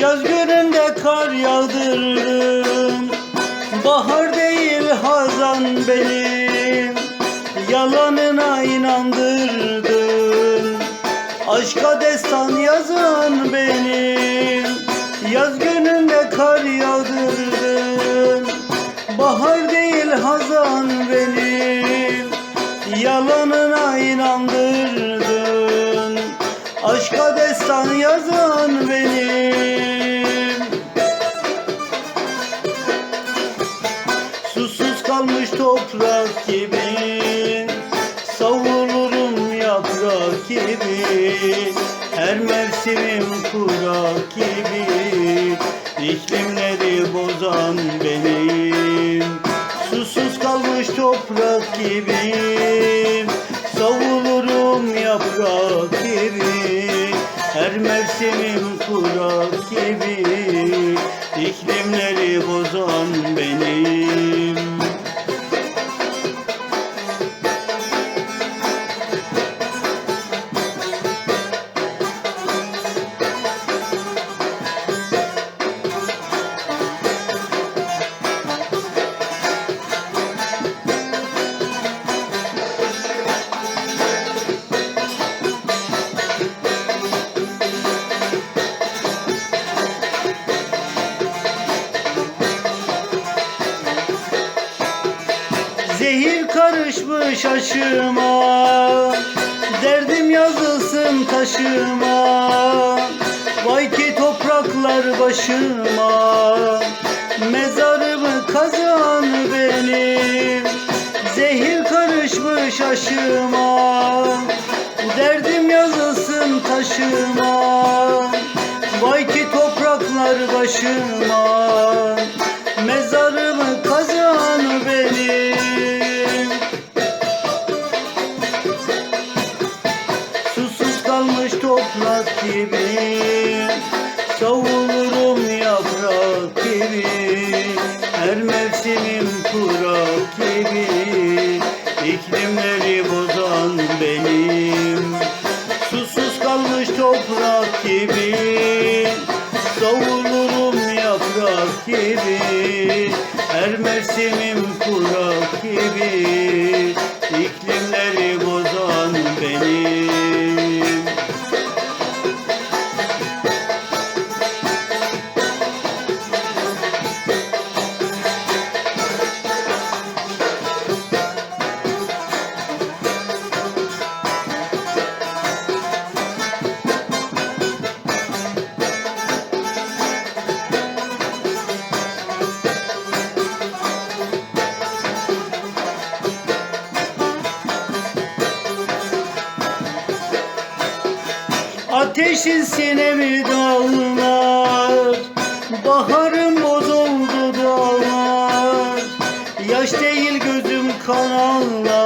Yaz gününde kar yağdırdın Bahar değil hazan benim. Yalanına inandırdın. Aşka destan yazan benim. Yaz gününde kar yağdırdın Bahar değil hazan benim. Yalanına inandırdın. Aşka destan yazan benim kalmış toprak gibi. Savrulurum yaprak gibi. Her mevsimim kurak gibi. İklimleri bozan benim? Susuz kalmış toprak gibi. Savrulurum yaprak gibi. Her mevsimim kurak gibi. İklimleri bozan benim karışmış aşıma. Derdim yazılsın taşıma. Vay ki topraklar başıma. Mezarımı kazan benim. Zehir karışmış aşıma. Derdim yazılsın taşıma. Vay ki topraklar başıma toprak gibi Savulurum yaprak gibi Her mevsimim kurak gibi İklimleri bozan benim. Susuz kalmış toprak gibi Savulurum yaprak gibi Her mevsimim kurak gibi İklimleri Ateşin sinemi dağlar Baharım bozuldu dağlar Yaş değil gözüm kan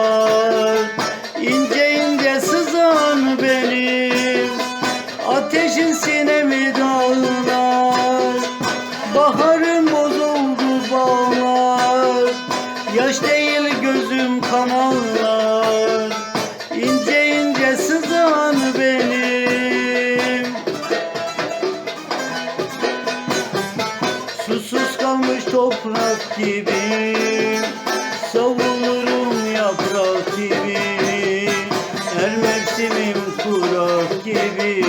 toprak gibi Savunurum yaprak gibi Her mevsimim kurak gibi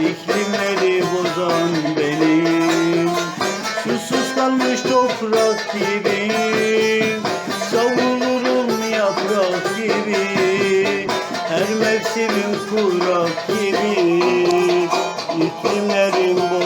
İklimleri bozan benim. Susuz kalmış toprak gibi Savunurum yaprak gibi Her mevsimim kurak gibi İklimlerim bozan